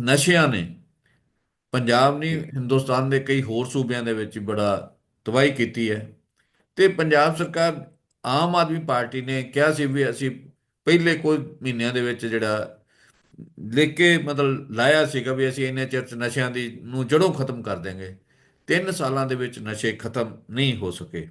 ਨਸ਼ਿਆਂ ਨੇ ਪੰਜਾਬ ਨਹੀਂ ਹਿੰਦੁਸਤਾਨ ਦੇ ਕਈ ਹੋਰ ਸੂਬਿਆਂ ਦੇ ਵਿੱਚ ਬੜਾ ਤਬਾਹੀ ਕੀਤੀ ਹੈ ਤੇ ਪੰਜਾਬ ਸਰਕਾਰ ਆਮ ਆਦਮੀ ਪਾਰਟੀ ਨੇ ਕਿਹਾ ਸੀ ਵੀ ਅਸੀਂ ਪਹਿਲੇ ਕੋਈ ਮਹੀਨਿਆਂ ਦੇ ਵਿੱਚ ਜਿਹੜਾ ਲਿਖ ਕੇ ਮਤਲਬ ਲਾਇਆ ਸੀਗਾ ਵੀ ਅਸੀਂ ਇੰਨੇ ਚਿਰ 'ਚ ਨਸ਼ਿਆਂ ਦੀ ਨੂੰ ਜੜੋਂ ਖਤਮ ਕਰ ਦੇਵਾਂਗੇ ਤਿੰਨ ਸਾਲਾਂ ਦੇ ਵਿੱਚ ਨਸ਼ੇ ਖਤਮ ਨਹੀਂ ਹੋ ਸਕੇ।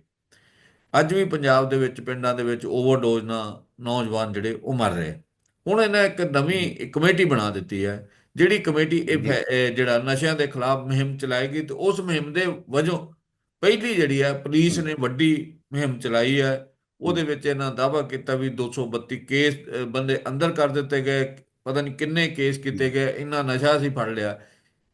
ਅੱਜ ਵੀ ਪੰਜਾਬ ਦੇ ਵਿੱਚ ਪਿੰਡਾਂ ਦੇ ਵਿੱਚ ਓਵਰਡੋਜ਼ ਨਾਲ ਨੌਜਵਾਨ ਜਿਹੜੇ ਉਹ ਮਰ ਰਹੇ। ਹੁਣ ਇਹਨਾਂ ਇੱਕ ਨਵੀਂ ਕਮੇਟੀ ਬਣਾ ਦਿੱਤੀ ਹੈ ਜਿਹੜੀ ਕਮੇਟੀ ਇਹ ਇਹ ਜਿਹੜਾ ਨਸ਼ਿਆਂ ਦੇ ਖਿਲਾਫ ਮੁਹਿੰਮ ਚਲਾਏਗੀ ਤੇ ਉਸ ਮੁਹਿੰਮ ਦੇ ਵਜੋਂ ਪਹਿਲੀ ਜਿਹੜੀ ਹੈ ਪੁਲਿਸ ਨੇ ਵੱਡੀ ਮੁਹਿੰਮ ਚਲਾਈ ਹੈ ਉਹਦੇ ਵਿੱਚ ਇਹਨਾਂ ਦਾਅਵਾ ਕੀਤਾ ਵੀ 232 ਕੇਸ ਬੰਦੇ ਅੰਦਰ ਕਰ ਦਿੱਤੇ ਗਏ। ਪਤਾ ਨਹੀਂ ਕਿੰਨੇ ਕੇਸ ਕੀਤੇ ਗਏ ਇੰਨਾ ਨਸ਼ਾ ਅਸੀਂ ਫੜ ਲਿਆ।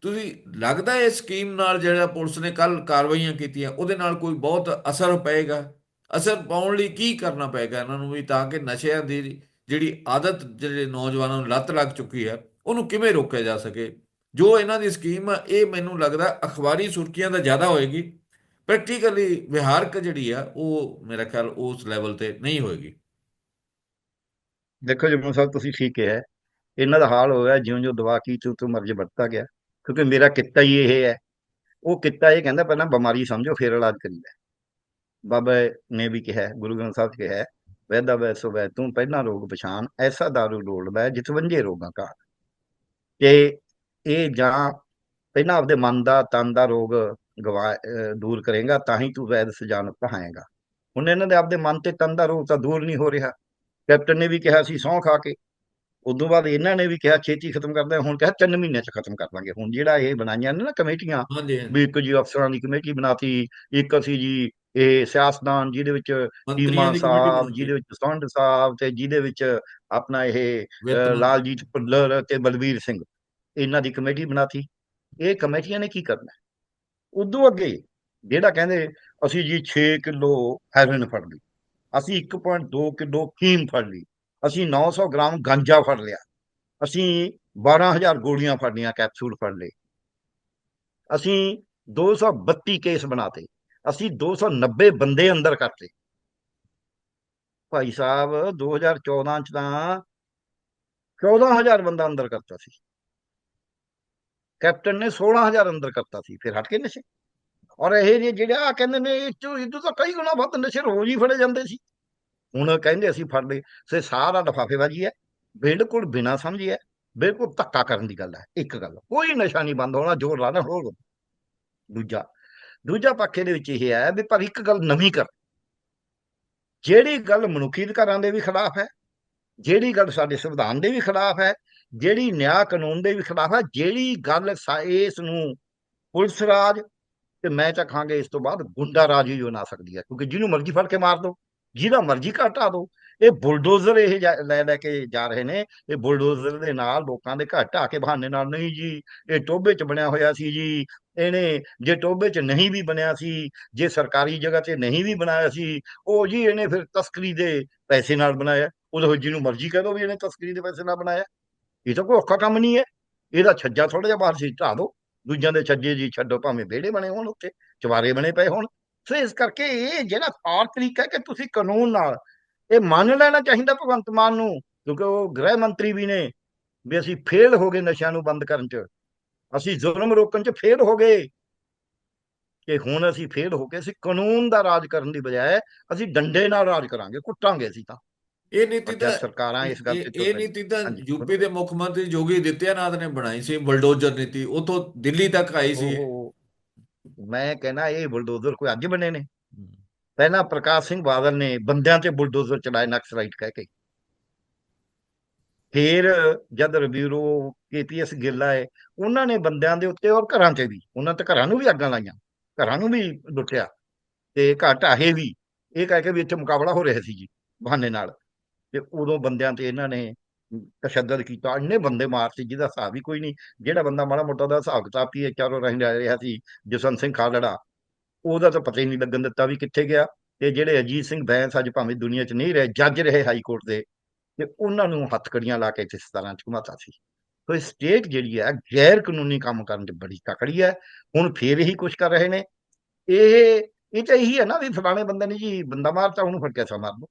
ਤੁਸੀਂ ਲੱਗਦਾ ਹੈ ਇਸ ਸਕੀਮ ਨਾਲ ਜਿਹੜਾ ਪੁਲਿਸ ਨੇ ਕੱਲ ਕਾਰਵਾਈਆਂ ਕੀਤੀਆਂ ਉਹਦੇ ਨਾਲ ਕੋਈ ਬਹੁਤ ਅਸਰ ਪਏਗਾ? ਅਸਰ ਪਾਉਣ ਲਈ ਕੀ ਕਰਨਾ ਪਏਗਾ ਇਹਨਾਂ ਨੂੰ ਵੀ ਤਾਂ ਕਿ ਨਸ਼ਿਆਂ ਦੀ ਜਿਹੜੀ ਆਦਤ ਜਿਹੜੇ ਨੌਜਵਾਨਾਂ ਨੂੰ ਲੱਤ ਲੱਗ ਚੁੱਕੀ ਹੈ ਉਹਨੂੰ ਕਿਵੇਂ ਰੋਕਿਆ ਜਾ ਸਕੇ? ਜੋ ਇਹਨਾਂ ਦੀ ਸਕੀਮ ਆ ਇਹ ਮੈਨੂੰ ਲੱਗਦਾ ਅਖਬਾਰੀ ਸੁਰਖੀਆਂ ਦਾ ਜ਼ਿਆਦਾ ਹੋਏਗੀ। ਪ੍ਰੈਕਟੀਕਲੀ ਵਿਹਾਰਕ ਜਿਹੜੀ ਆ ਉਹ ਮੇਰਾ ਖਿਆਲ ਉਸ ਲੈਵਲ ਤੇ ਨਹੀਂ ਹੋਏਗੀ। ਦੇਖੋ ਜਮਨ ਸਾਹਿਬ ਤੁਸੀਂ ਠੀਕ ਕਿਹਾ। ਇਹਨਾਂ ਦਾ ਹਾਲ ਹੋਇਆ ਜਿਉਂ ਜਿਉਂ ਦਵਾ ਕੀ ਤੂੰ ਤੂੰ ਮਰਜ਼ ਵੱਧਦਾ ਗਿਆ। ਕਿਉਂਕਿ ਮੇਰਾ ਕਿੱਤਾ ਹੀ ਇਹ ਹੈ। ਉਹ ਕਿੱਤਾ ਇਹ ਕਹਿੰਦਾ ਪਹਿਲਾਂ ਬਿਮਾਰੀ ਸਮਝੋ ਫਿਰ ਇਲਾਜ ਕਰੀਦਾ। ਬਾਬਾ ਨੇ ਵੀ ਕਿਹਾ ਗੁਰੂ ਗ੍ਰੰਥ ਸਾਹਿਬ ਕਿਹਾ ਹੈ, ਵੈਦਾ ਵੈਸੋ ਵੈ ਤੂੰ ਪਹਿਲਾਂ ਰੋਗ ਪਛਾਣ ਐਸਾ ਦਾਰੂ ਡੋਲਦਾ ਹੈ ਜਿਤ ਰੋਗਾਂ ਕਾ ਤੇ ਇਹ ਜਾਂ ਪਹਿਲਾਂ ਆਪਦੇ ਮਨ ਦਾ ਤਨ ਦਾ ਰੋਗ ਗਵਾ ਦੂਰ ਕਰੇਗਾ ਤਾਂ ਹੀ ਤੂੰ ਵੈਦ ਸਜਾਨ ਕਹਾਏਗਾ। ਹੁਣ ਇਹਨਾਂ ਦੇ ਆਪਦੇ ਮਨ ਤੇ ਤਨ ਦਾ ਰੋਗ ਤਾਂ ਦੂਰ ਨਹੀਂ ਹੋ ਰਿਹਾ। ਕੈਪਟਨ ਨੇ ਵੀ ਕਿਹਾ ਸੀ ਸਹੁੰ ਖਾ ਕੇ। ਉਦੋਂ ਬਾਅਦ ਇਹਨਾਂ ਨੇ ਵੀ ਕਿਹਾ ਛੇਤੀ ਖਤਮ ਕਰਦੇ। ਹੁਣ ਕਿਹਾ ਤਿੰਨ ਮਹੀਨਿਆਂ ਚ ਖਤਮ ਕਰ ਦਾਂਗੇ। ਹੁਣ ਜਿਹੜਾ ਇਹ ਬਣਾਈਆਂ ਨੇ ਨਾ ਕਮੇਟੀਆਂ ਵੀ ਇੱਕ ਜੀ ਅਫਸਰਾਂ ਦੀ ਕਮੇਟੀ ਬਣਾਤੀ ਇੱਕ ਅਸੀਂ ਜੀ ਇਹ ਸਿਆਸਤਦਾਨ ਜਿਹਦੇ ਵਿੱਚ ਕਮੇਟੀ ਸਾਹਿਬ ਜਿਹਦੇ ਵਿੱਚ ਸੰਧ ਸਾਹਿਬ ਤੇ ਜਿਹਦੇ ਵਿੱਚ ਆਪਣਾ ਇਹ ਲਾਲਜੀਤ ਭੁੱਲਰ ਤੇ ਬਲਵੀਰ ਸਿੰਘ। ਇਹਨਾਂ ਦੀ ਕਮੇਟੀ ਬਣਾਤੀ। ਇਹ ਕਮੇਟੀਆਂ ਨੇ ਕੀ ਕਰਨਾ ਉਦੋਂ ਅੱਗੇ ਜਿਹੜਾ ਕਹਿੰਦੇ ਅਸੀਂ ਜੀ 6 ਕਿਲੋ ਹੈਰੋਇਨ ਫੜ ਲਈ, ਅਸੀਂ 1.2 ਕਿਲੋ ਕੀਮ ਫੜ ਲਈ, ਅਸੀਂ 900 ਗ੍ਰਾਮ ਗਾਂਜਾ ਫੜ ਲਿਆ, ਅਸੀਂ 12000 ਗੋਲੀਆਂ ਫੜ ਲਈਆਂ ਕੈਪਸੂਲ ਫੜ ਲਏ। ਅਸੀਂ 232 ਕੇਸ ਬਣਾਤੇ, ਅਸੀਂ 290 ਬੰਦੇ ਅੰਦਰ ਕਰਤੇ। ਭਾਈ ਸਾਹਿਬ 2014 ਚ ਤਾਂ 14000 ਬੰਦਾ ਅੰਦਰ ਕਰਤਾ ਸੀ। ਕੈਪਟਨ ਨੇ 16000 ਅੰਦਰ ਕਰਤਾ ਸੀ, ਫਿਰ ਹਟ ਕੇ ਨਸ਼ੇ। ਔਰ ਇਹ ਜਿਹੇ ਜਿਹੜੇ ਆ ਕਹਿੰਦੇ ਨੇ, ਇਹ ਚੋਂ ਇਦੋਂ ਤਾਂ ਕਈ ਗੁਣਾ ਵੱਧ ਨਸ਼ੇ ਰੋਜ਼ ਹੀ ਫੜੇ ਜਾਂਦੇ ਸੀ। ਹੁਣ ਕਹਿੰਦੇ ਅਸੀਂ ਫੜ ਲਏ, ਸੇ ਸਾਰਾ ਲਫਾਫੇਬਾਜ਼ੀ ਹੈ, ਬਿਲਕੁਲ ਬਿਨਾ ਸਮਝੀ ਹੈ, ਬਿਲਕੁਲ ਧੱਕਾ ਕਰਨ ਦੀ ਗੱਲ ਹੈ, ਇੱਕ ਗੱਲ, ਕੋਈ ਨਸ਼ਾ ਨਹੀਂ ਬੰਦ ਹੋਣਾ, ਜੋਰ ਲਾਣਾ, ਹੋਰ ਦੂਜਾ ਦੂਜਾ ਪੱਖੇ ਦੇ ਵਿੱਚ ਇਹ ਹੈ ਵੀ ਪਰ ਇੱਕ ਗੱਲ ਨਵੀਂ ਕਰ। ਜਿਹੜੀ ਗੱਲ ਮਨੁੱਖੀ ਅਧਿਕਾਰਾਂ ਦੇ ਵੀ ਖਿਲਾਫ ਹੈ, ਜਿਹੜੀ ਗੱਲ ਸਾਡੇ ਸੰਵਿਧਾਨ ਦੇ ਵੀ ਖਿਲਾਫ ਹੈ ਜਿਹੜੀ ਨਿਆਂ ਕਾਨੂੰਨ ਦੇ ਵੀ ਖਿਲਾਫ ਹੈ ਜਿਹੜੀ ਗੱਲ ਇਸ ਨੂੰ ਪੁਲਿਸ ਰਾਜ ਤੇ ਮੈਂ ਤਾਂ ਇਸ ਤੋਂ ਬਾਅਦ ਗੁੰਡਾ ਰਾਜ ਹੀ ਬਣਾ ਸਕਦੀ ਹੈ ਕਿਉਂਕਿ ਜਿਹਨੂੰ ਮਰਜ਼ੀ ਫੜ ਕੇ ਮਾਰ ਦੋ, ਜਿਹਦਾ ਮਰਜ਼ੀ ਘਟਾ ਦੋ। ਇਹ ਬੁਲਡੋਜ਼ਰ ਇਹ ਜਾ- ਲੈ ਲੈ ਕੇ ਜਾ ਰਹੇ ਨੇ, ਇਹ ਬੁਲਡੋਜ਼ਰ ਦੇ ਨਾਲ ਲੋਕਾਂ ਦੇ ਘਰ ਢਾਹ ਕੇ ਬਹਾਨੇ ਨਾਲ, ਨਹੀਂ ਜੀ, ਇਹ ਟੋਬੇ 'ਚ ਬਣਿਆ ਹੋਇਆ ਸੀ ਜੀ, ਇਹਨੇ ਜੇ ਟੋਬੇ 'ਚ ਨਹੀਂ ਵੀ ਬਣਿਆ ਸੀ, ਜੇ ਸਰਕਾਰੀ ਜਗ੍ਹਾ ਤੇ ਨਹੀਂ ਵੀ ਬਣਾਇਆ ਸੀ, ਉਹ ਜੀ ਇਹਨੇ ਫਿਰ ਤਸਕਰੀ ਦੇ ਪੈਸੇ ਨਾਲ ਬਣਾਇਆ ਉਹਦੇ ਜਿਹਨੂੰ ਮਰਜ਼ੀ ਕਹਿ ਦੋ ਵੀ ਇਹਨੇ ਤਸਕਰੀ ਦੇ ਪੈਸੇ ਨਾਲ ਬਣਾਇਆ। ਇਹ ਤਾਂ ਕੋਈ ਔਖਾ ਕੰਮ ਨਹੀਂ ਹੈ। ਇਹਦਾ ਛੱਜਾ ਥੋੜਾ ਜਿਹਾ ਬਾਹਰ ਸੀ, ਢਾਹ ਦੋ। ਦੂਜਿਆਂ ਦੇ ਛੱਜੇ ਜੀ ਛੱਡੋ, ਭਾਵੇਂ ਵਿਹੜੇ ਬਣੇ ਹੋਣ ਉੱਤੇ ਚਵਾਰੇ ਬਣੇ ਪਏ ਹੋਣ। ਸੋ ਇਸ ਕਰਕੇ ਇਹ ਜਿਹੜਾ ਤੌਰ ਤਰੀਕਾ ਹੈ ਕਿ ਤੁਸੀਂ ਕਾਨੂੰਨ ਨਾਲ ਇਹ ਮੰਨ ਲੈਣਾ ਚਾਹੀਦਾ ਭਗਵੰਤ ਮਾਨ ਨੂੰ, ਕਿਉਂਕਿ ਉਹ ਗ੍ਰਹਿ ਮੰਤਰੀ ਵੀ ਨੇ, ਵੀ ਅਸੀਂ ਫੇਲ ਹੋ ਗਏ ਨਸ਼ਿਆਂ ਨੂੰ ਬੰਦ ਕਰਨ 'ਚ। ਅਸੀਂ ਜ਼ੁਲਮ ਰੋਕਣ 'ਚ ਫੇਲ ਹੋ ਗਏ। ਕਿ ਹੁਣ ਅਸੀਂ ਫੇਲ ਹੋ ਕੇ ਅਸੀਂ ਕਾਨੂੰਨ ਦਾ ਰਾਜ ਕਰਨ ਦੀ ਬਜਾਏ ਅਸੀਂ ਡੰਡੇ ਨਾਲ ਰਾਜ ਕਰਾਂਗੇ, ਕੁੱਟਾਂਗੇ ਅਸੀਂ ਤਾਂ। ਇਹ ਨੀਤੀ ਤਾਂ ਸਰਕਾਰਾਂ ਇਸ ਗੱਲ ਇਹ ਤੇ ਇਹ ਨੀਤੀ ਤਾਂ ਯੂਪੀ ਦੇ ਮੁੱਖ ਮੰਤਰੀ ਜੋਗੀ ਆਦਿੱਤਿਆਨਾਥ ਨੇ ਬਣਾਈ ਸੀ ਬਲਡੋਜ਼ਰ ਨੀਤੀ ਉਥੋਂ ਦਿੱਲੀ ਤੱਕ ਆਈ ਸੀ। ਮੈਂ ਕਹਿੰਦਾ ਇਹ ਬੁਲਡੋਜ਼ਰ ਕੋਈ ਅੱਜ ਬਣੇ ਨੇ। ਪਹਿਲਾਂ ਪ੍ਰਕਾਸ਼ ਸਿੰਘ ਬਾਦਲ ਨੇ ਬੰਦਿਆਂ ਤੇ ਬੁਲਡੋਜ਼ਰ ਚਲਾਏ ਨਕਸਲਾਈਟ ਕਹਿ ਕੇ। ਫਿਰ ਜਦ ਰਿਵਿਊਰੋ ਕੇਪੀਐਸ ਗਿੱਲ ਆਏ ਉਹਨਾਂ ਨੇ ਬੰਦਿਆਂ ਦੇ ਉੱਤੇ ਔਰ ਘਰਾਂ ਤੇ ਵੀ ਉਹਨਾਂ ਤੇ ਘਰਾਂ ਨੂੰ ਵੀ ਅੱਗਾਂ ਲਾਈਆਂ ਘਰਾਂ ਨੂੰ ਵੀ ਲੁੱਟਿਆ ਤੇ ਘਰ ਢਾਹੇ ਵੀ ਇਹ ਕਹਿ ਕੇ ਵੀ ਇੱਥੇ ਮੁਕਾਬਲਾ ਹੋ ਰਿਹਾ ਸੀ ਜੀ ਬਹਾਨੇ ਨਾਲ। ਤੇ ਉਦੋਂ ਬੰਦਿਆਂ ਤੇ ਇਹਨਾਂ ਨੇ ਤਸ਼ੱਦਦ ਕੀਤਾ। ਇੰਨੇ ਬੰਦੇ ਮਾਰਤੇ ਜਿਹਦਾ ਹਿਸਾਬ ਹੀ ਕੋਈ ਨਹੀਂ। ਜਿਹੜਾ ਬੰਦਾ ਮਾੜਾ ਮੋਟਾ ਦਾ ਹਿਸਾਬ ਕਿਤਾਬ ਕੀ ਚਾਰੋਂ ਰਹਿ ਰਿਹਾ ਸੀ, ਜਸਵੰਤ ਸਿੰਘ ਖਾਲੜਾ। ਉਹਦਾ ਤਾਂ ਪਤਾ ਹੀ ਨਹੀਂ ਲੱਗਣ ਦਿੱਤਾ ਵੀ ਕਿੱਥੇ ਗਿਆ। ਤੇ ਜਿਹੜੇ ਅਜੀਤ ਸਿੰਘ ਬੈਂਸ ਅੱਜ ਭਾਵੇਂ ਦੁਨੀਆ 'ਚ ਨਹੀਂ ਰਹੇ, ਜੱਜ ਰਹੇ ਹਾਈ ਕੋਰਟ ਦੇ, ਤੇ ਉਹਨਾਂ ਨੂੰ ਹੱਥਕੜੀਆਂ ਲਾ ਕੇ ਇੱਥੇ 17 ਚ ਘੁਮਾਤਾ ਸੀ। ਸੋ ਸਟੇਟ ਜਿਹੜੀ ਹੈ, ਗੈਰ ਕਾਨੂੰਨੀ ਕੰਮ ਕਰਨ 'ਚ ਬੜੀ ਤਕੜੀ ਹੈ। ਹੁਣ ਫੇਰ ਇਹੀ ਕੁਝ ਕਰ ਰਹੇ ਨੇ। ਇਹ ਇਹ ਤਾਂ ਇਹੀ ਹੈ ਨਾ ਵੀ ਫਲਾਣੇ ਬੰਦੇ ਨੇ ਜੀ, ਬੰਦਾ ਮਾਰਤਾ, ਉਹਨੂੰ ਫੜ ਕੇ ਸਾ ਮਾਰ ਲਓ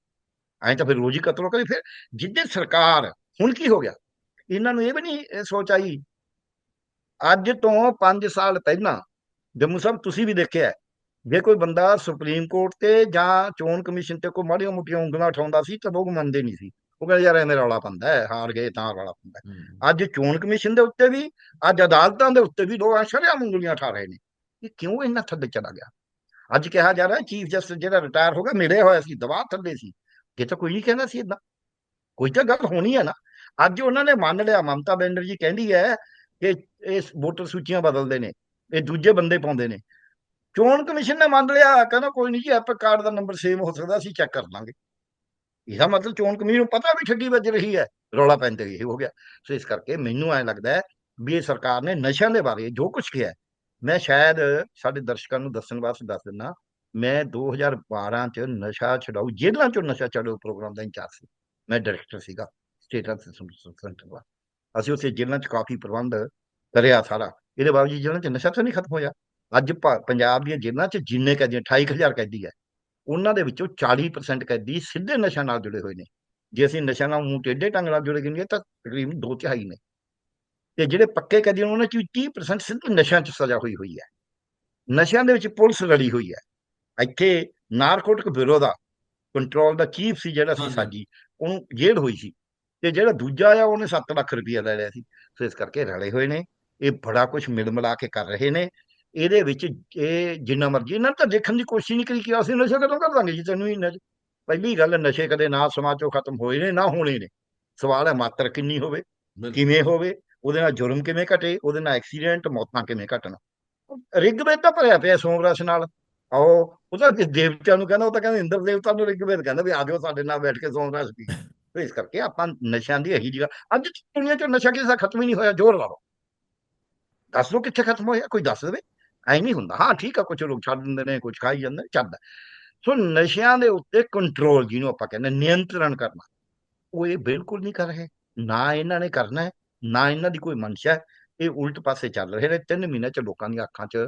ਐਂ ਤਾਂ ਫਿਰ ਰੋਜ਼ ਹੀ ਕਤਲ ਕਰੀ ਫਿਰ ਜਿੱਦੇ ਸਰਕਾਰ ਹੁਣ ਕੀ ਹੋ ਗਿਆ? ਇਹਨਾਂ ਨੂੰ ਇਹ ਵੀ ਨਹੀਂ ਸੋਚ ਆਈ। ਅੱਜ ਤੋਂ 5 ਸਾਲ ਪਹਿਲਾਂ ਜੰਮੂ ਸਾਹਿਬ ਤੁਸੀਂ ਵੀ ਦੇਖਿਆ ਹੈ, ਜੇ ਕੋਈ ਬੰਦਾ ਸੁਪਰੀਮ ਕੋਰਟ ਤੇ ਜਾਂ ਚੋਣ ਕਮਿਸ਼ਨ ਤੇ ਕੋਈ ਮਾੜੀਆਂ ਮੋਟੀਆਂ ਉਂਗਲਾਂ ਉਠਾਉਂਦਾ ਸੀ ਤਾਂ ਲੋਕ ਮੰਨਦੇ ਨਹੀਂ ਸੀ। ਉਹ ਕਹਿੰਦੇ ਯਾਰ ਐਵੇਂ ਰੌਲਾ ਪੰਦਾ ਹੈ ਹਾਰ ਗਏ ਤਾਂ ਰੌਲਾ ਪੰਦਾ ਹੈ। ਹੂੰ। ਅੱਜ ਚੋਣ ਕਮਿਸ਼ਨ ਦੇ ਉੱਤੇ ਵੀ ਅੱਜ ਅਦਾਲਤਾਂ ਦੇ ਉੱਤੇ ਵੀ ਲੋਕ ਸ਼ਰੇਆਮ ਉਂਗਲੀਆਂ ਉਠਾ ਰਹੇ ਨੇ। ਇਹ ਕਿਉਂ ਇੰਨਾ ਥੱਲੇ ਚਲਾ ਗਿਆ? ਅੱਜ ਕਿਹਾ ਜਾ ਰਿਹਾ ਚੀਫ ਜਸਟਿਸ ਜਿਹੜਾ ਰਿਟਾਇਰ ਹੋ ਗਿਆ ਮਿਲਿਆ ਹੋਇਆ ਸੀ ਦਬਾਅ ਥੱਲੇ ਸੀ। ਇਹ ਤਾਂ ਕੋਈ ਨਹੀਂ ਕਹਿੰਦਾ ਸੀ ਇਦਾਂ ਕੋਈ ਤਾਂ ਗੱਲ ਹੋਣੀ ਹੈ ਨਾ। ਅੱਜ ਉਹਨਾਂ ਨੇ ਮੰਨ ਲਿਆ, ਮਮਤਾ ਬੈਨਰਜੀ ਕਹਿੰਦੀ ਹੈ ਕਿ ਇਹ ਵੋਟਰ ਸੂਚੀਆਂ ਬਦਲਦੇ ਨੇ, ਇਹ ਦੂਜੇ ਬੰਦੇ ਪਾਉਂਦੇ ਨੇ। ਚੋਣ ਕਮਿਸ਼ਨ ਨੇ ਮੰਨ ਲਿਆ, ਕਹਿੰਦਾ ਕੋਈ ਨਹੀਂ ਜੀ ਐਪਕ ਕਾਰਡ ਦਾ ਨੰਬਰ ਸੇਮ ਹੋ ਸਕਦਾ, ਅਸੀਂ ਚੈੱਕ ਕਰ ਲਾਂਗੇ। ਇਹਦਾ ਮਤਲਬ ਚੋਣ ਕਮਿਸ਼ਨ ਨੂੰ ਪਤਾ ਵੀ ਠੱਗੀ ਵੱਜ ਰਹੀ ਹੈ, ਰੌਲਾ ਪੈਂਦੇ ਇਹ ਹੋ ਗਿਆ। ਸੋ ਇਸ ਕਰਕੇ ਮੈਨੂੰ ਐ ਲੱਗਦਾ ਹੈ ਵੀ ਇਹ ਸਰਕਾਰ ਨੇ ਨਸ਼ਿਆਂ ਦੇ ਬਾਰੇ ਜੋ ਕੁਝ ਕਿਹਾ ਮੈਂ ਸ਼ਾਇਦ ਸਾਡੇ ਦਰਸ਼ਕਾਂ ਨੂੰ ਦੱਸਣ ਵਾਸਤੇ ਦੱਸ ਦਿੰਦਾ ਮੈਂ 2012 ਚ ਨਸ਼ਾ ਛਡਾਊ, ਜੇਲ੍ਹਾਂ ਚੋਂ ਨਸ਼ਾ ਛਡਾਊ ਪ੍ਰੋਗਰਾਮ ਦਾ ਇੰਚਾਰਜ ਸੀ। ਮੈਂ ਡਾਇਰੈਕਟਰ ਸੀਗਾ ਸਟੇਟ ਹੈਲਥ ਸੈਂਟਰ ਦਾ ਅਸੀਂ ਉੱਥੇ ਜੇਲ੍ਹਾਂ ਚ ਕਾਫੀ ਪ੍ਰਬੰਧ ਕਰਿਆ ਸਾਰਾ। ਇਹਦੇ ਬਾਵਜੂਦ ਜੇਲ੍ਹਾਂ ਚ ਨਸ਼ਾ ਤਾਂ ਨਹੀਂ ਖਤਮ ਹੋਇਆ। ਅੱਜ ਭਾ- ਪੰਜਾਬ ਦੀਆਂ ਜੇਲ੍ਹਾਂ ਚ ਜਿੰਨੇ ਕੈਦੀ 28000 ਕੈਦੀ ਹੈ। ਉਹਨਾਂ ਦੇ ਵਿੱਚੋਂ 40% ਕੈਦੀ ਸਿੱਧੇ ਨਸ਼ਾ ਨਾਲ ਜੁੜੇ ਹੋਏ ਨੇ। ਜੇ ਅਸੀਂ ਨਸ਼ਾ ਨਾਲ ਮੂੰਹ ਟੇਢੇ ਢੰਗ ਨਾਲ ਜੁੜੇ ਗਏ ਤਾਂ ਤਕਰੀਬਨ ਦੋ ਤਿਹਾਈ ਨੇ। ਤੇ ਜਿਹੜੇ ਪੱਕੇ ਕੈਦੀ ਨੇ, ਉਹਨਾਂ ਚ ਵੀ 30% ਸਿੱਧੇ ਨਸ਼ਿਆਂ ਚ ਸਜ਼ਾ ਹੋਈ ਹੋਈ ਹੈ। ਨਸ਼ਿਆਂ ਦੇ ਵਿੱਚ ਪੁਲਿਸ ਲੜੀ ਹੋਈ ਹੈ। ਇੱਥੇ ਨਾਰਕੋਟਿਕ ਬਿਊਰੋ ਦਾ ਕੰਟਰੋਲ ਦਾ ਚੀਫ ਸੀ ਜਿਹੜਾ ਸੀ। ਸਾਜੀ ਉਹਨੂੰ ਜੇਲ੍ਹ ਹੋਈ ਸੀ ਤੇ ਜਿਹੜਾ ਦੂਜਾ ਆ ਉਹਨੇ 7 ਲੱਖ ਰੁਪਇਆ ਲੈ ਲਿਆ ਸੀ। ਸੋ ਇਸ ਕਰਕੇ ਰਲੇ ਹੋਏ ਨੇ ਇਹ ਬੜਾ ਕੁਝ ਮਿਲ ਮਿਲਾ ਕੇ ਕਰ ਰਹੇ ਨੇ। ਇਹਦੇ ਵਿੱਚ ਇਹ ਜਿੰਨਾ ਮਰਜ਼ੀ ਇਹਨਾਂ ਨੇ ਤਾਂ ਦੇਖਣ ਦੀ ਕੋਸ਼ਿਸ਼ ਨਹੀਂ ਕਰੀ ਕਿ ਅਸੀਂ ਨਸ਼ਾ ਕਦੋਂ ਕਰ ਦਾਂਗੇ ਜੀ ਤੈਨੂੰ ਹੀ ਨਸ਼ਾ। ਪਹਿਲੀ ਗੱਲ ਨਸ਼ੇ ਕਦੇ ਨਾ ਸਮਾਜ ਖਤਮ ਹੋਏ ਨੇ ਨਾ ਹੋਣੇ ਨੇ। ਸਵਾਲ ਹੈ ਮਾਤਰ ਕਿੰਨੀ ਹੋਵੇ। ਕਿਵੇਂ ਹੋਵੇ ਉਹਦੇ ਨਾਲ ਜੁਰਮ ਕਿਵੇਂ ਘਟੇ ਉਹਦੇ ਨਾਲ ਐਕਸੀਡੈਂਟ ਮੌਤਾਂ ਕਿਵੇਂ ਘਟਣ। ਰਿਗਵੇਦ ਤਾਂ ਭਰਿਆ ਪਿਆ ਸੋਮਰਸ ਨਾਲ। ਆਓ ਉਹਦਾ ਕਿ ਦੇਵਤਿਆਂ ਨੂੰ ਕਹਿੰਦਾ, ਉਹ ਤਾਂ ਕਹਿੰਦਾ ਇੰਦਰ ਦੇਵਤਾ ਨੂੰ ਰਿਗਵੇਦ ਕਹਿੰਦਾ ਵੀ ਆ ਜਾਓ ਸਾਡੇ ਨਾਲ ਬੈਠ ਕੇ ਸੋਮਰਸ ਪੀ ਤੇ ਇਸ ਕਰਕੇ ਆਪਾਂ ਨਸ਼ਿਆਂ ਦੀ ਇਹੀ ਜਗ੍ਹਾ, ਅੱਜ ਦੁਨੀਆ 'ਚ ਨਸ਼ਾ ਕਿਸੇ ਦਾ ਖਤਮ ਹੀ ਨਹੀਂ ਹੋਇਆ, ਜ਼ੋਰ ਲਾ ਲਓ। ਦੱਸ ਦਿਓ ਕਿੱਥੇ ਖਤਮ ਹੋਇਆ, ਕੋਈ ਦੱਸ ਦੇਵੇ? ਐ ਨਹੀਂ ਹੁੰਦਾ। ਹਾਂ, ਠੀਕ ਆ ਕੁਝ ਲੋਕ ਛੱਡ ਦਿੰਦੇ ਨੇ ਕੁਝ ਖਾਈ ਜਾਂਦੇ ਨੇ, ਚੱਲਦਾ। ਸੋ ਨਸ਼ਿਆਂ ਦੇ ਉੱਤੇ ਕੰਟਰੋਲ ਜਿਹਨੂੰ ਆਪਾਂ ਕਹਿੰਦੇ ਨਿਯੰਤਰਣ ਕਰਨਾ। ਉਹ ਇਹ ਬਿਲਕੁਲ ਨਹੀਂ ਕਰ ਰਹੇ। ਨਾ ਇਹਨਾਂ ਨੇ ਕਰਨਾ ਹੈ, ਨਾ ਇਹਨਾਂ ਦੀ ਕੋਈ ਮਨਸ਼ਾ ਹੈ। ਇਹ ਉਲਟ ਪਾਸੇ ਚੱਲ ਰਹੇ ਨੇ। ਤਿੰਨ ਮਹੀਨੇ ਚ ਲੋਕਾਂ ਦੀਆਂ ਅੱਖਾਂ 'ਚ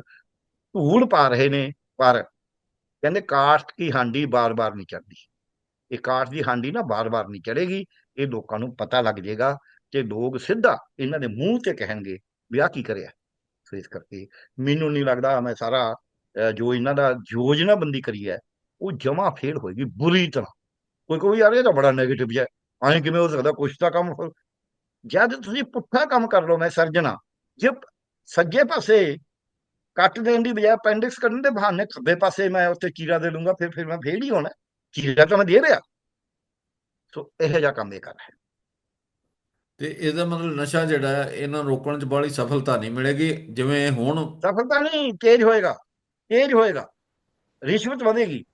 ਧੂੜ ਪਾ ਰਹੇ ਨੇ। ਪਰ ਕਹਿੰਦੇ ਕਾਸ਼ਤ ਕੀ ਹਾਂਡੀ ਬਾਰ-ਬਾਰ ਨਹੀਂ ਚੜਦੀ ਇਹ ਕਾਸਟ ਦੀ ਹਾਂਡੀ ਨਾ ਬਾਰ-ਬਾਰ ਨਹੀਂ ਚੜੇਗੀ ਇਹ ਲੋਕਾਂ ਨੂੰ ਪਤਾ ਲੱਗ ਜਾਏਗਾ ਤੇ ਲੋਕ ਸਿੱਧਾ ਇਹਨਾਂ ਦੇ ਮੂੰਹ ਤੇ ਕਹਿਣਗੇ ਵੀ ਆਹ ਕੀ ਕਰਿਆ। ਸੋ ਇਸ ਕਰਕੇ ਮੈਨੂੰ ਨਹੀਂ ਲੱਗਦਾ ਮੈਂ ਸਾਰਾ ਜੋ ਇਹਨਾਂ ਦਾ ਯੋਜਨਾ ਬੰਦੀ ਕਰੀ ਹੈ, ਉਹ ਜਮਾ ਫੇਲ ਹੋਏਗੀ ਬੁਰੀ ਤਰ੍ਹਾਂ। ਕੋਈ ਕੋਈ ਯਾਰ ਇਹ ਤਾਂ ਬੜਾ ਨੈਗੇਟਿਵ ਹੈ। ਐਂ ਕਿਵੇਂ ਹੋ ਸਕਦਾ ਕੁਛ ਤਾਂ ਕੰਮ ਹੋ- ਜਦ ਤੁਸੀਂ ਪੁੱਠਾ ਕੰਮ ਕਰ ਲਓ ਮੈਂ ਸਰਜਣਾ, ਜੇ ਸੱਜੇ ਪਾਸੇ ਕੱਟ ਦੇਣ ਦੀ ਬਜਾਏ ਅਪੈਂਡਿਕਸ ਕੱਢਣ ਦੇ ਬਹਾਨੇ ਖੱਬੇ ਪਾਸੇ ਮੈਂ ਉੱਥੇ ਚੀਰਾ ਦੇ ਲੂੰਗਾ ਫਿਰ ਫਿਰ ਮੈਂ ਫੇਲ ਹੀ ਹੋਣਾ ਚੀਰਾ ਤਾਂ ਮੈਂ ਦੇ ਰਿਹਾ। ਸੋ ਇਹੋ ਜਿਹਾ ਕੰਮ ਇਹ ਕਰ ਰਿਹਾ। ਤੇ ਇਹਦਾ ਮਤਲਬ ਨਸ਼ਾ ਜਿਹੜਾ ਇਹਨਾਂ ਰੋਕਣ 'ਚ ਬੜੀ ਸਫਲਤਾ ਨਹੀਂ ਮਿਲੇਗੀ ਜਿਵੇਂ ਹੁਣ ਸਫਲਤਾ ਨਹੀਂ ਤੇਜ਼ ਹੋਏਗਾ ਤੇਜ਼ ਹੋਏਗਾ। ਰਿਸ਼ਵਤ ਵਧੇਗੀ।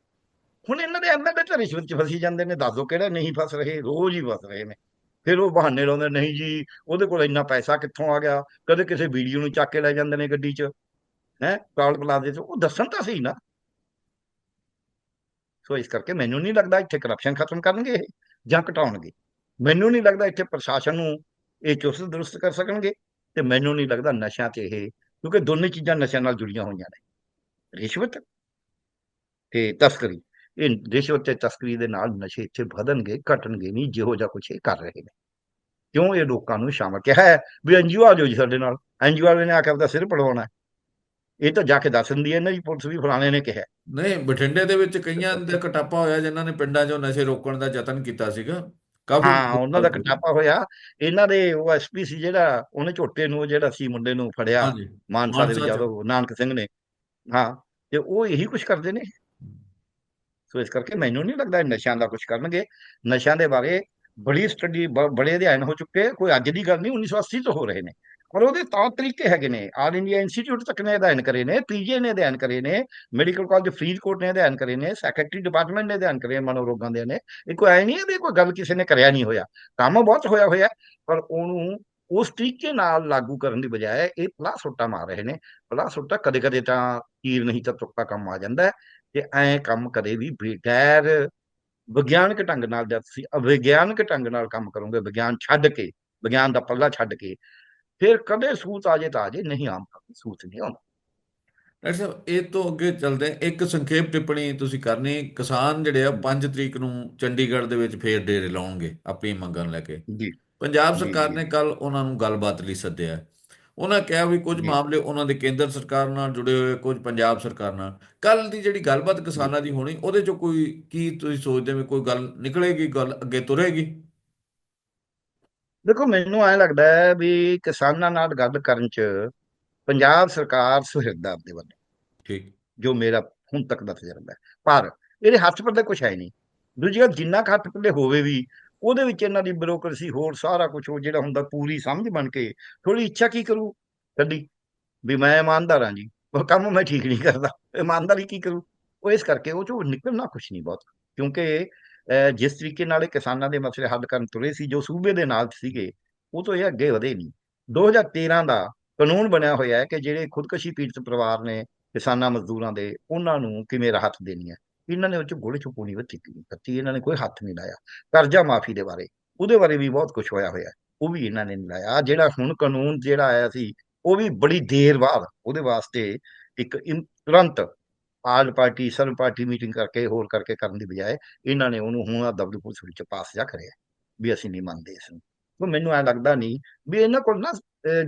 ਹੁਣ ਇਹਨਾਂ ਦੇ ਐਮਐਲਏ ਤਾਂ ਰਿਸ਼ਵਤ 'ਚ ਫਸੀ ਜਾਂਦੇ ਨੇ ਦੱਸ ਕਿਹੜਾ ਨਹੀਂ ਫਸ ਰਹੇ ਰੋਜ਼ ਹੀ ਫਸ ਰਹੇ ਨੇ। ਫਿਰ ਉਹ ਬਹਾਨੇ ਲਾਉਂਦੇ ਨਹੀਂ ਜੀ ਉਹਦੇ ਕੋਲ ਇੰਨਾ ਪੈਸਾ ਕਿੱਥੋਂ ਆ ਗਿਆ? ਕਦੇ ਕਿਸੇ ਵੀਡੀਓ ਨੂੰ ਚੱਕ ਕੇ ਲੈ ਜਾਂਦੇ ਨੇ ਗੱਡੀ 'ਚ। ਹੈ, ਕਾਲ ਪਲਾਜ਼ੇ 'ਚ ਉਹ ਦੱਸਣ ਤਾਂ ਸਹੀ ਨਾ। ਸੋ ਇਸ ਕਰਕੇ ਮੈਨੂੰ ਨਹੀਂ ਲੱਗਦਾ ਇੱਥੇ ਕਰਪਸ਼ਨ ਖਤਮ ਕਰਨਗੇ ਇਹ, ਜਾਂ ਘਟਾਉਣਗੇ। ਮੈਨੂੰ ਨਹੀਂ ਲੱਗਦਾ ਇੱਥੇ ਪ੍ਰਸ਼ਾਸਨ ਨੂੰ ਇਹ ਚੁਸਤ ਦਰੁਸਤ ਕਰ ਸਕਣਗੇ, ਤੇ ਮੈਨੂੰ ਨਹੀਂ ਲੱਗਦਾ ਨਸ਼ਿਆਂ ਤੇ ਇਹ, ਕਿਉਂਕਿ ਦੋਨੇ ਚੀਜ਼ਾਂ ਨਸ਼ਿਆਂ ਨਾਲ ਜੁੜੀਆਂ ਹੋਈਆਂ ਨੇ। ਰਿਸ਼ਵਤ ਤੇ ਤਸਕਰੀ। ਇਹ ਰਿਸ਼ਵਤ ਤੇ ਤਸਕਰੀ ਦੇ ਨਾਲ ਨਸ਼ੇ ਇੱਥੇ ਵਧਣਗੇ, ਘਟਣਗੇ ਨਹੀਂ, ਜਿਹੋ ਜਿਹਾ ਕੁਛ ਇਹ ਕਰ ਰਹੇ ਨੇ। ਕਿਉਂ ਇਹ ਲੋਕਾਂ ਨੂੰ ਸ਼ਾਮਲ? ਕਿਹਾ ਹੈ ਵੀ ਐਨਜੀਓ ਆ ਜਾਓ ਜੀ ਸਾਡੇ ਨਾਲ। ਐਨਜੀਓ ਵਾਲੇ ਨੇ ਆ ਕੇ ਆਪਦਾ ਸਿਰ ਪੜਵਾਉਣਾ ਇਹ ਤਾਂ ਜਾ ਕੇ ਦੱਸ ਦਿੰਦੀ ਹੈ ਇਹਨਾਂ ਦੀ ਪੁਲਿਸ ਵੀ ਫਲਾਣੇ ਨੇ ਕਿਹਾ। ਨਹੀਂ ਬਠਿੰਡੇ ਦੇ ਵਿੱਚ ਕਈਆਂ ਦੇ ਕਟਾਪਾ ਹੋਇਆ ਜਿਨ੍ਹਾਂ ਨੇ ਪਿੰਡਾਂ 'ਚੋਂ ਨਸ਼ੇ ਰੋਕਣ ਦਾ ਯਤਨ ਕੀਤਾ ਸੀਗਾ। ਕਾਫੀ ਹਾਂ ਉਹਨਾਂ ਦਾ ਕਟਾਪਾ ਹੋਇਆ। ਇਹਨਾਂ ਦੇ ਉਹ ਐਸਪੀ ਸੀ ਜਿਹੜਾ ਉਹਨੇ ਝੋਟੇ ਨੂੰ ਜਿਹੜਾ ਸੀ ਮੁੰਡੇ ਨੂੰ ਫੜਿਆ ਮਾਨਸਾ ਦੇ। ਜਦੋਂ ਨਾਨਕ ਸਿੰਘ ਨੇ। ਹਾਂ ਤੇ ਉਹ ਇਹੀ ਕੁਝ ਕਰਦੇ ਨੇ। ਸੋ ਇਸ ਕਰਕੇ ਮੈਨੂੰ ਨਹੀਂ ਲੱਗਦਾ ਨਸ਼ਿਆਂ ਦਾ ਕੁਝ ਕਰਨਗੇ। ਨਸ਼ਿਆਂ ਦੇ ਬਾਰੇ ਬੜੀ ਸਟੱਡੀ ਬੜੇ ਅਧਿਐਨ ਹੋ ਚੁੱਕੇ ਕੋਈ ਅੱਜ ਦੀ ਗੱਲ ਨਹੀਂ 1980 ਤੋਂ ਹੋ ਰਹੇ ਨੇ। ਔਰ ਉਹਦੇ ਤਾਂ ਤਰੀਕੇ ਹੈਗੇ ਨੇ। ਆਲ ਇੰਡੀਆ ਇੰਸਟੀਚਿਊਟ ਤੱਕ ਨੇ ਅਧਿਐਨ ਕਰੇ ਨੇ ਪੀਜੀ ਨੇ ਅਧਿਐਨ ਕਰੇ ਨੇ ਮੈਡੀਕਲ ਕਾਲਜ ਫਰੀਦਕੋਟ ਨੇ ਅਧਿਐਨ ਕਰੇ ਨੇ ਸੈਕਟਰੀ ਡਿਪਾਰਟਮੈਂਟ ਨੇ ਅਧਿਐਨ ਕਰੇ ਮਨੋਰੋਗਾਂ ਦੇ ਨੇ। ਇਹ ਕੋਈ ਐ ਨਹੀਂ ਹੈ ਵੀ ਕੋਈ ਗੱਲ ਕਿਸੇ ਨੇ ਕਰਿਆ ਨਹੀਂ ਹੋਇਆ। ਕੰਮ ਬਹੁਤ ਹੋਇਆ ਹੋਇਆ, ਪਰ ਉਹਨੂੰ ਉਸ ਤਰੀਕੇ ਨਾਲ ਲਾਗੂ ਕਰਨ ਦੀ ਬਜਾਏ ਇਹ ਪਲਾ ਸੁੱਟਾ ਮਾਰ ਰਹੇ ਨੇ। ਪਲਾ ਸੁੱਟਾ ਕਦੇ ਕਦੇ ਤਾਂ ਤੀਰ ਨਹੀਂ ਤਾਂ ਤੁੱਕਾ ਕੰਮ ਆ ਜਾਂਦਾ ਹੈ। ਤੇ ਐ ਕੰਮ ਕਦੇ ਵੀ ਬਗੈਰ ਵਿਗਿਆਨਕ ਢੰਗ ਨਾਲ ਜਦ ਤੁਸੀਂ ਅਵਿਗਿਆਨਕ ਢੰਗ ਨਾਲ ਕੰਮ ਕਰੋਗੇ, ਵਿਗਿਆਨ ਛੱਡ ਕੇ, ਵਿਗਿਆਨ ਦਾ ਪੱਲਾ ਛੱਡ ਕੇ ਫਿਰ ਕਦੇ ਸੂਤ ਆ ਜੇ ਤਾਂ ਆ ਜੇ ਨਹੀਂ ਆਮ ਸੂਤ ਨਹੀਂ ਆਉਂਦਾ। ਡਾਕਟਰ ਸਾਹਿਬ ਇਹ ਤੋਂ ਅੱਗੇ ਚੱਲਦੇ। ਇੱਕ ਸੰਖੇਪ ਟਿੱਪਣੀ ਤੁਸੀਂ ਕਰਨੀ ਕਿਸਾਨ ਜਿਹੜੇ ਆ 5 ਤਰੀਕ ਨੂੰ ਚੰਡੀਗੜ੍ਹ ਦੇ ਵਿੱਚ ਫੇਰ ਡੇਰੇ ਲਾਉਣਗੇ ਆਪਣੀ ਮੰਗਾਂ ਲੈ ਕੇ। ਜੀ। ਪੰਜਾਬ ਸਰਕਾਰ। ਨੇ ਕੱਲ ਉਹਨਾਂ ਨੂੰ ਗੱਲਬਾਤ ਲਈ ਸੱਦਿਆ। ਉਹਨਾਂ ਕਿਹਾ ਵੀ ਕੁਝ ਮਾਮਲੇ ਉਹਨਾਂ ਦੇ ਕੇਂਦਰ ਸਰਕਾਰ ਨਾਲ ਜੁੜੇ ਹੋਏ ਕੁਝ ਪੰਜਾਬ ਸਰਕਾਰ ਨਾਲ। ਕੱਲ ਦੀ ਜਿਹੜੀ ਗੱਲਬਾਤ ਕਿਸਾਨਾਂ ਦੀ ਹੋਣੀ ਉਹਦੇ ਚੋਂ ਕੋਈ ਕੀ ਤੁਸੀਂ ਸੋਚਦੇ ਵੀ ਕੋਈ ਗੱਲ ਨਿਕਲੇਗੀ ਗੱਲ ਅੱਗੇ ਤੁਰੇਗੀ? ਦੇਖੋ ਮੈਨੂੰ ਐਂ ਲੱਗਦਾ ਹੈ ਵੀ ਕਿਸਾਨਾਂ ਨਾਲ ਗੱਲ ਕਰਨ ਚ ਪੰਜਾਬ ਸਰਕਾਰ ਸੁਹਿਰਦਾ ਆਪਦੇ ਵੱਲ ਠੀਕ। ਜੋ ਮੇਰਾ ਹੁਣ ਤੱਕ ਦਾ ਤਜਰਬਾ ਹੈ। ਪਰ ਇਹਦੇ ਹੱਥ ਪੱਲੇ ਕੁਝ ਹੈ ਨਹੀਂ। ਦੂਜੀ ਗੱਲ ਜਿੰਨਾ ਹੱਥ ਪੱਲੇ ਹੋਵੇ ਵੀ ਉਹਦੇ ਵਿੱਚ ਇਹਨਾਂ ਦੀ ਬਿਊਰੋਕ੍ਰੇਸੀ ਹੋਰ ਸਾਰਾ ਕੁਝ ਉਹ ਜਿਹੜਾ ਹੁੰਦਾ ਪੂਰੀ ਸਮਝ ਬਣ ਕੇ ਥੋੜੀ ਇੱਛਾ ਕੀ ਕਰੂ? ਕੱਢੀ ਵੀ ਮੈਂ ਇਮਾਨਦਾਰ ਹਾਂ ਜੀ। ਉਹ ਕੰਮ ਮੈਂ ਠੀਕ ਨਹੀਂ ਕਰਦਾ। ਇਮਾਨਦਾਰੀ ਕੀ ਕਰੂ? ਉਹ ਇਸ ਕਰਕੇ ਉਹ ਚੋਂ ਨਿਕਲਣਾ ਕੁਛ ਨਹੀਂ ਬਹੁਤ। ਕਿਉਂਕਿ ਜਿਸ ਤਰੀਕੇ ਨਾਲ ਇਹ ਕਿਸਾਨਾਂ ਦੇ ਮਸਲੇ ਹੱਲ ਕਰਨ ਤੁਰੇ ਸੀ, ਜੋ ਸੂਬੇ ਦੇ ਨਾਲ ਸੀਗੇ, ਉਹ ਤੋਂ ਇਹ ਅੱਗੇ ਵਧੇ ਨਹੀਂ। 2013 ਦਾ ਕਾਨੂੰਨ ਬਣਿਆ ਹੋਇਆ ਹੈ ਕਿ ਜਿਹੜੇ ਖੁਦਕਸ਼ੀ ਪੀੜਤ ਪਰਿਵਾਰ ਨੇ ਕਿਸਾਨਾਂ ਮਜ਼ਦੂਰਾਂ ਦੇ, ਉਹਨਾਂ ਨੂੰ ਕਿਵੇਂ ਰਾਹਤ ਦੇਣੀ ਹੈ? ਇਹਨਾਂ ਨੇ ਉਹ ਚ ਗੋਲੇ ਚੁਪੂਣੀ ਵਿੱਚ ਕੱਤੀ ਇਹਨਾਂ ਨੇ ਕੋਈ ਹੱਥ ਨਹੀਂ ਲਾਇਆ। ਕਰਜ਼ਾ ਮਾਫੀ ਦੇ ਬਾਰੇ, ਉਹਦੇ ਬਾਰੇ ਵੀ ਬਹੁਤ ਕੁਝ ਹੋਇਆ ਹੋਇਆ ਉਹ ਵੀ ਇਹਨਾਂ ਨੇ ਲਾਇਆ। ਜਿਹੜਾ ਹੁਣ ਕਾਨੂੰਨ ਜਿਹੜਾ ਆਇਆ ਸੀ, ਉਹ ਵੀ ਬੜੀ ਦੇਰ ਬਾਅਦ, ਉਹਦੇ ਵਾਸਤੇ ਇੱਕ ਤੁਰੰਤ ਆਲ ਪਾਰਟੀ, ਸਰਵ ਪਾਰਟੀ ਮੀਟਿੰਗ ਕਰਕੇ, ਹੋਰ ਕਰਕੇ ਕਰਨ ਦੀ ਬਜਾਏ ਇਹਨਾਂ ਨੇ ਉਹਨੂੰ ਹੁਣ ਆ ਦਬਦਬੂ ਪੁਲਿਸ ਵਿੱਚ ਪਾਸ ਜਾ ਕਰਿਆ ਵੀ ਅਸੀਂ ਨਹੀਂ ਮੰਨਦੇ ਇਸ ਨੂੰ। ਉਹ ਮੈਨੂੰ ਐ ਲੱਗਦਾ ਨਹੀਂ ਵੀ ਇਹਨਾਂ ਕੋਲ ਨਾ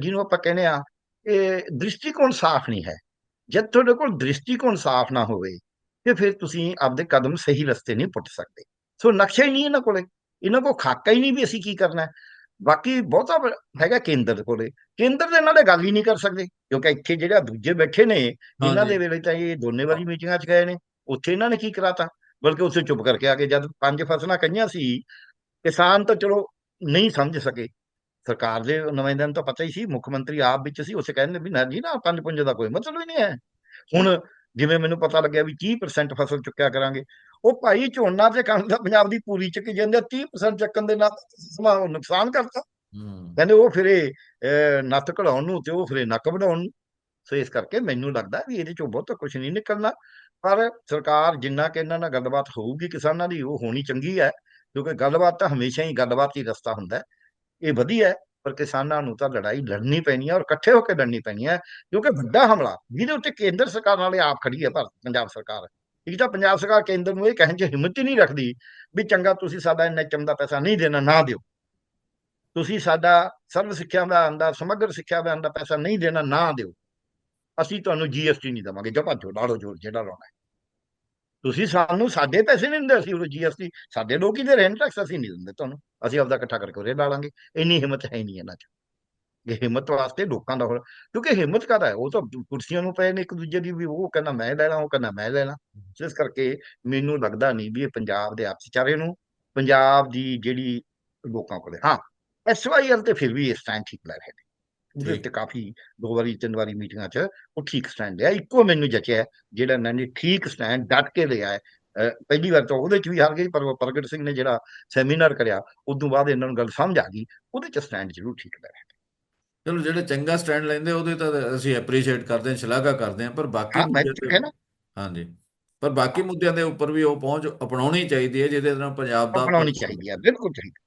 ਜਿਹਨੂੰ ਆਪਾਂ ਕਹਿੰਦੇ ਆ ਇਹ ਦ੍ਰਿਸ਼ਟੀਕੋਣ ਸਾਫ਼ ਨਹੀਂ ਹੈ। ਜਦ ਤੁਹਾਡੇ ਕੋਲ ਦ੍ਰਿਸ਼ਟੀਕੋਣ ਸਾਫ਼ ਨਾ ਹੋਵੇ ਤੇ ਫਿਰ ਤੁਸੀਂ ਆਪਦੇ ਕਦਮ ਸਹੀ ਰਸਤੇ ਨਹੀਂ ਪੁੱਟ ਸਕਦੇ। ਸੋ ਨਕਸ਼ਾ ਹੀ ਨਹੀਂ ਇਹਨਾਂ ਕੋਲੇ। ਇਹਨਾਂ ਕੋਲ ਖਾਕਾ ਹੀ ਨਹੀਂ ਵੀ ਅਸੀਂ ਕੀ ਕਰਨਾ। ਬਾਕੀ ਬਹੁਤਾ ਹੈਗਾ ਕੇਂਦਰ ਕੋਲੇ। ਕੇਂਦਰ ਦੇ ਨਾਲ ਗੱਲ ਹੀ ਨਹੀਂ ਕਰ ਸਕਦੇ ਕਿਉਂਕਿ ਇੱਥੇ ਜਿਹੜਾ ਦੂਜੇ ਬੈਠੇ ਨੇ ਇਹਨਾਂ ਦੇ ਵੇਲੇ ਤਾਂ ਇਹ ਦੋਨੇ ਵਾਰੀ ਮੀਟਿੰਗਾਂ 'ਚ ਗਏ ਨੇ ਉੱਥੇ ਇਹਨਾਂ ਨੇ ਕੀ ਕਰਾਤਾ? ਬਲਕਿ ਉੱਥੇ ਚੁੱਪ ਕਰਕੇ ਆ ਗਏ ਜਦ ਪੰਜ ਫਸਲਾਂ ਕਹੀਆਂ ਸੀ ਕਿਸਾਨ ਤਾਂ ਚਲੋ ਨਹੀਂ ਸਮਝ ਸਕੇ। ਸਰਕਾਰ ਦੇ ਨੁਮਾਇੰਦਿਆਂ ਨੂੰ ਤਾਂ ਪਤਾ ਹੀ ਸੀ ਮੁੱਖ ਮੰਤਰੀ ਆਪ ਵਿੱਚ ਸੀ ਉਸੇ ਕਹਿੰਦੇ ਵੀ ਨਾ ਜੀ ਨਾ ਪੰਜ ਪੁੰਜ ਦਾ ਕੋਈ ਮਤਲਬ ਹੀ ਨਹੀਂ ਹੈ। ਹੁਣ ਜਿਵੇਂ ਮੈਨੂੰ ਪਤਾ ਲੱਗਿਆ ਵੀ 30% ਫਸਲ ਚੁੱਕਿਆ ਕਰਾਂਗੇ ਉਹ ਭਾਈ ਝੋਨਾ ਤੇ ਕਣਕ ਦਾ ਪੰਜਾਬ ਦੀ ਪੂਰੀ ਚੁੱਕੀ ਜਾਂਦੇ ਆ, 30% ਚੱਕਣ ਦੇ ਨਾਲ ਸਮਾਂ ਨੁਕਸਾਨ ਕਰਤਾ। ਹੂੰ। ਕਹਿੰਦੇ ਉਹ ਫਿਰੇ ਨੱਥ ਕਢਾਉਣ ਨੂੰ ਤੇ ਉਹ ਫਿਰੇ ਨੱਕ ਵਢਾਉਣ ਨੂੰ। ਸੋ ਇਸ ਕਰਕੇ ਮੈਨੂੰ ਲੱਗਦਾ ਵੀ ਇਹਦੇ ਚੋਂ ਬਹੁਤ ਕੁਝ ਨਹੀਂ ਨਿਕਲਣਾ। ਪਰ ਸਰਕਾਰ ਜਿੰਨਾ ਕਿ ਇਹਨਾਂ ਨਾਲ ਗੱਲਬਾਤ ਹੋਊਗੀ ਕਿਸਾਨਾਂ ਦੀ ਉਹ ਹੋਣੀ ਚੰਗੀ ਹੈ ਕਿਉਂਕਿ ਗੱਲਬਾਤ ਤਾਂ ਹਮੇਸ਼ਾ ਹੀ ਗੱਲਬਾਤ ਹੀ ਰਸਤਾ ਹੁੰਦਾ ਇਹ ਵਧੀਆ ਹੈ। ਪਰ ਕਿਸਾਨਾਂ ਨੂੰ ਤਾਂ ਲੜਾਈ ਲੜਨੀ ਪੈਣੀ ਹੈ ਔਰ ਇਕੱਠੇ ਹੋ ਕੇ ਲੜਨੀ ਪੈਣੀ ਹੈ, ਕਿਉਂਕਿ ਵੱਡਾ ਹਮਲਾ, ਜਿਹਦੇ ਉੱਤੇ ਕੇਂਦਰ ਸਰਕਾਰ ਨਾਲੇ ਆਪ ਖੜੀ ਹੈ ਭਾਰਤ, ਪੰਜਾਬ ਸਰਕਾਰ। ਇੱਕ ਤਾਂ ਪੰਜਾਬ ਸਰਕਾਰ ਕੇਂਦਰ ਨੂੰ ਇਹ ਕਹਿਣ 'ਚ ਹਿੰਮਤ ਹੀ ਨਹੀਂ ਰੱਖਦੀ ਵੀ ਚੰਗਾ ਤੁਸੀਂ ਸਾਡਾ ਐਨਐਚਐਮ ਦਾ ਪੈਸਾ ਨਹੀਂ ਦੇਣਾ, ਨਾ ਦਿਓ। ਤੁਸੀਂ ਸਾਡਾ ਸਰਵ ਸਿੱਖਿਆ ਅਭਿਆਨ ਦਾ, ਸਮਗਰ ਸਿੱਖਿਆ ਅਭਿਆਨ ਦਾ ਪੈਸਾ ਨਹੀਂ ਦੇਣਾ, ਨਾ ਦਿਓ। ਅਸੀਂ ਤੁਹਾਨੂੰ ਜੀਐਸਟੀ ਨਹੀਂ ਦੇਵਾਂਗੇ ਜੋ ਭੱਜੋ ਲਾੜੋ ਜੋਰ ਜਿਹੜਾ ਲਾਉਣਾ ਹੈ। ਤੁਸੀਂ ਸਾਨੂੰ ਸਾਡੇ ਪੈਸੇ ਨਹੀਂ ਦਿੰਦੇ ਅਸੀਂ ਉਹ ਜੀਐਸਟੀ ਸਾਡੇ ਲੋਕ ਹੀ ਦੇ ਰਹੇ ਨੇ ਟੈਕਸ ਅਸੀਂ ਨਹੀਂ ਦਿੰਦੇ ਤੁਹਾਨੂੰ। ਅਸੀਂ ਆਪਦਾ ਇਕੱਠਾ ਕਰਕੇ ਉਰੇ ਲਾ ਲਾਂਗੇ। ਇੰਨੀ ਹਿੰਮਤ ਹੈ ਨਹੀਂ ਇਹਨਾਂ 'ਚ। ਇਹ ਹਿੰਮਤ ਵਾਸਤੇ ਲੋਕਾਂ ਦਾ ਹੋਰ ਕਿਉਂਕਿ ਹਿੰਮਤ ਕਾਹਦਾ ਹੈ? ਉਹ ਤਾਂ ਕੁਰਸੀਆਂ ਨੂੰ ਪਏ ਨੇ ਇੱਕ ਦੂਜੇ ਦੀ ਵੀ ਉਹ ਕਹਿੰਦਾ ਮੈਂ ਲੈਣਾ ਉਹ ਕਹਿੰਦਾ ਮੈਂ ਲੈਣਾ। ਇਸ ਕਰਕੇ ਮੈਨੂੰ ਲੱਗਦਾ ਨਹੀਂ ਵੀ ਇਹ ਪੰਜਾਬ ਦੇ ਅਰਥਚਾਰੇ ਨੂੰ ਪੰਜਾਬ ਦੀ ਜਿਹੜੀ ਲੋਕਾਂ ਕੋਲੇ ਹਾਂ ਐਸਵਾਈਐਲ ਤੇ ਫਿਰ ਵੀ ਇਹ ਸਟੈਂਡ ਠੀਕ ਲੈ ਰਹੇ ਉਹਦੇ ਠੀਕ। ਉੱਤੇ ਕਾਫੀ ਦੋ ਵਾਰੀ ਤਿੰਨ ਵਾਰੀ ਮੀਟਿੰਗਾਂ 'ਚ ਉਹ ਠੀਕ ਸਟੈਂਡ ਲਿਆ ਇੱਕੋ ਮੈਨੂੰ ਜਚਿਆ ਜਿਹੜਾ ਇਹਨਾਂ ਨੇ ਠੀਕ ਸਟੈਂਡ ਡਟ ਕੇ ਲਿਆ ਪਹਿਲੀ ਵਾਰ ਤਾਂ ਉਹਦੇ 'ਚ ਵੀ ਹਾਰ ਗਈ ਪਰ ਪ੍ਰਗਟ ਸਿੰਘ ਨੇ ਜਿਹੜਾ ਸੈਮੀਨਾਰ ਕਰਿਆ ਉਦੋਂ ਬਾਅਦ ਇਹਨਾਂ ਨੂੰ ਗੱਲ ਸਮਝ ਆ ਗਈ ਉਹਦੇ 'ਚ ਸਟੈਂਡ ਜ਼ਰੂਰ ਠੀਕ ਲੈ ਰਹੇ। ਚਲੋ ਜਿਹੜੇ ਚੰਗਾ ਸਟੈਂਡ ਲੈਂਦੇ ਉਹਦੇ ਤਾਂ ਅਸੀਂ ਐਪਰੀਸ਼ੀਏਟ ਕਰਦੇ ਹਾਂ ਸ਼ਲਾਘਾ ਕਰਦੇ ਹਾਂ ਪਰ ਬਾਕੀ ਤਾਂ ਤੇ ਹਾਂਜੀ ਪਰ ਬਾਕੀ ਮੁੱਦਿਆਂ ਦੇ ਉੱਪਰ ਵੀ ਉਹ ਪਹੁੰਚ ਅਪਣਾਉਣੀ ਚਾਹੀਦੀ ਹੈ ਜਿਹਦੇ ਨਾਲ ਪੰਜਾਬ ਦਾ ਅਪਣਾਉਣੀ ਚਾਹੀਦੀ ਹੈ ਬਿਲਕੁਲ ਚਾਹੀਦੀ